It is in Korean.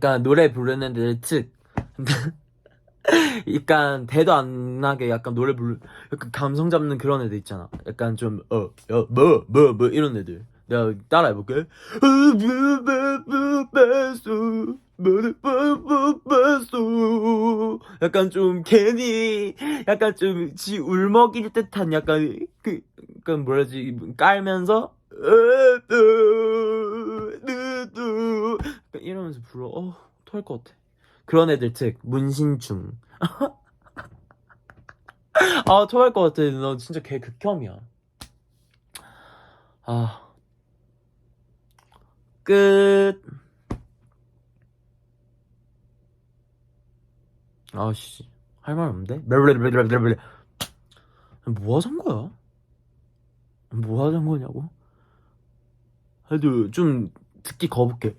그러니까 노래 부르는 애들 특 약간 대도 안 나게 약간 노래 부르 약간 감성 잡는 그런 애들 있잖아. 약간 좀 어 야 뭐 뭐 뭐 이런 애들. 내가 따라해 볼게. 약간 좀 괜히 약간 좀 지 울먹일 듯한 약간 그 약간 뭐라지? 깔면서 이러면서 불러 어 토할 것 같아 그런 애들 특 문신충 아 토할 것 같아 너 진짜 걔 극혐이야 아 끝. 아씨 할 말 없는데? 블블블블블블. 뭐 하자는 거야? 뭐 하자는 거냐고? 그래도 좀 듣기 거북해.